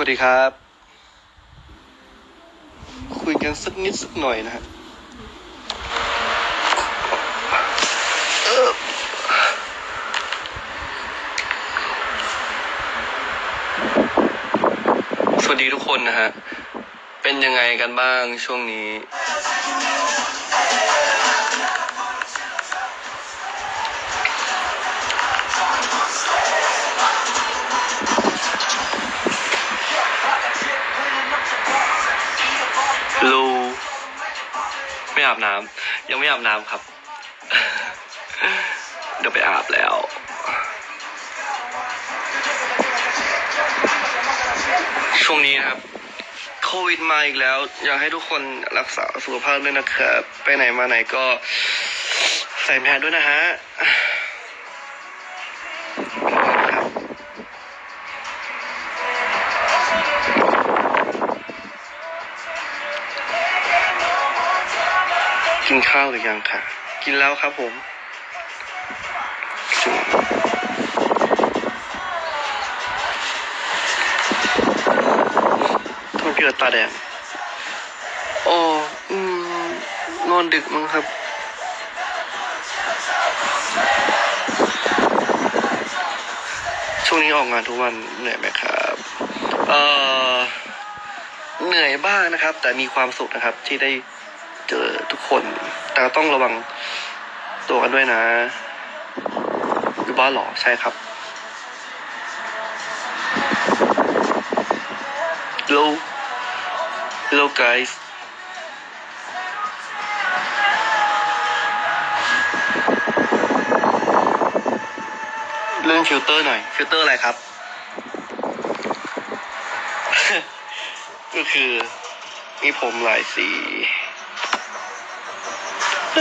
วัสดีครับ คุยกันสักนิดสักหน่อยนะฮะสวัสดีทุกคนนะฮะ เป็นยังไงกันบ้างช่วงนี้ อาบน้ำยังไม่อาบน้ำครับ เดี๋ยวไปอาบแล้วช่วงนี้ครับโควิดมาอีกแล้ว อยากให้ทุกคนรักษาสุขภาพด้วยนะครับ ไปไหนมาไหนก็ใส่แมสด้วยนะฮะ กินข้าวหรือยังค่ะกินแล้วครับผมทำไมพี่เอิร์ธตาแดงอ๋ออืม นอนดึกมั้งครับ ช่วงนี้ออกงานทุกวันเหนื่อยไหมครับ เอ่อ เหนื่อยบ้างนะครับ แต่มีความสุขนะครับที่ได้ ทุกคน แต่ก็ต้องระวังตัวกันด้วยนะอยู่บ้านหรอใช่ครับ Hello Hello guys เรื่องฟิลเตอร์หน่อย ฟิลเตอร์อะไรครับ ก็คือมีผมหลายสี ว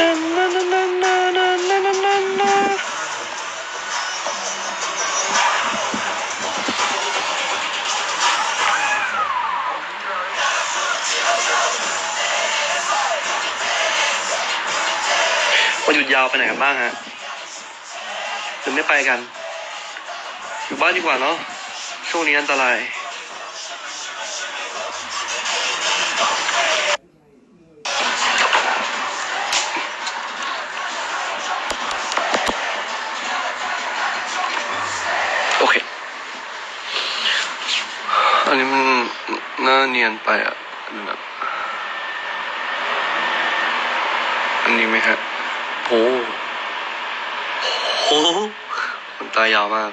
ันหยุดยาวไปไหนกันบ้างฮะหรือไม่ไปกัน อยู่บ้านดีกว่าเนาะช่วงนี้อันตราย น้าเนียนไปอะแบบอันนี้ไหมฮะโหโหมันตายาวมาก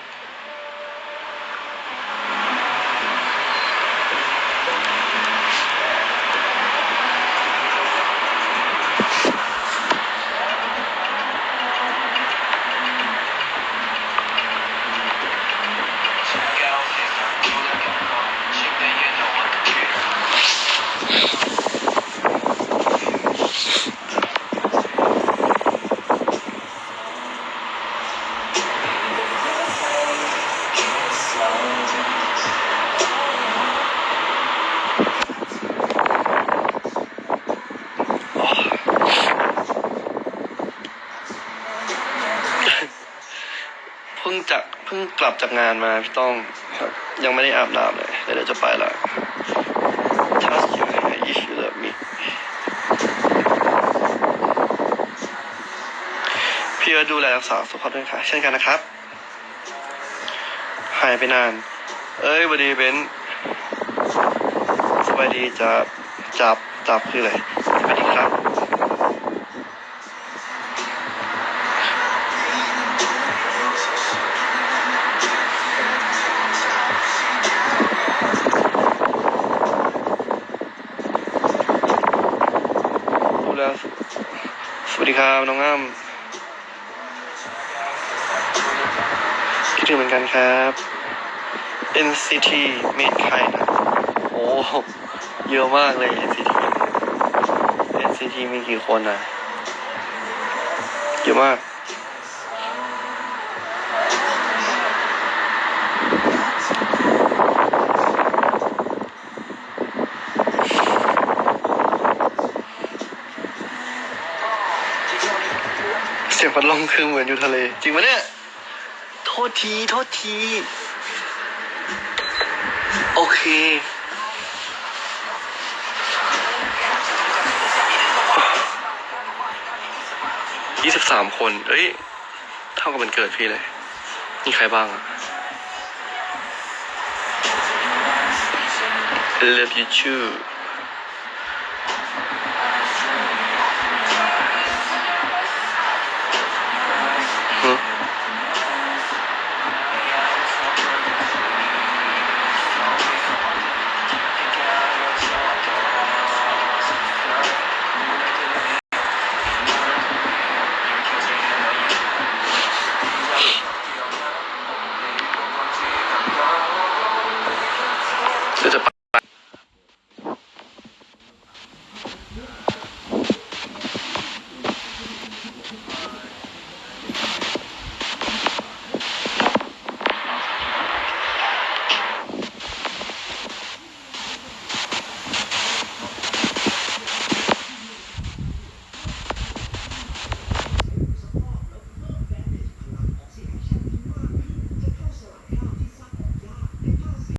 พิ่งจากเพิ่งกลับจากงานมาพี่ต้องครับ ยังไม่ได้อาบน้ำเลยเดี๋ยวจะไปละ Trust you if you love me พี่เอิร์ดูแลรักษาสุขภาพด้วยค่ะ เช่นกันนะครับ หายไปนาน เอ้ยสวัสดีเบนสวัสดีจับจับจับคืออะไรสวัสดีครับ สุสวัสดีครับน้องอ้ำคิดถึงเหมือนกันครับ NCT เมดใครนะโอ้เยอะมากเลย NCT NCT มีกี่คนนะเยอะมาก สียงพัดลมคือเหมือนอยู่ทะเล จริงปะเนี่ย โทษที โทษที โอเค ยี่สิบสามคน เอ้ย เท่ากับมันเกิดพี่เลย มีใครบ้างอะ Love you too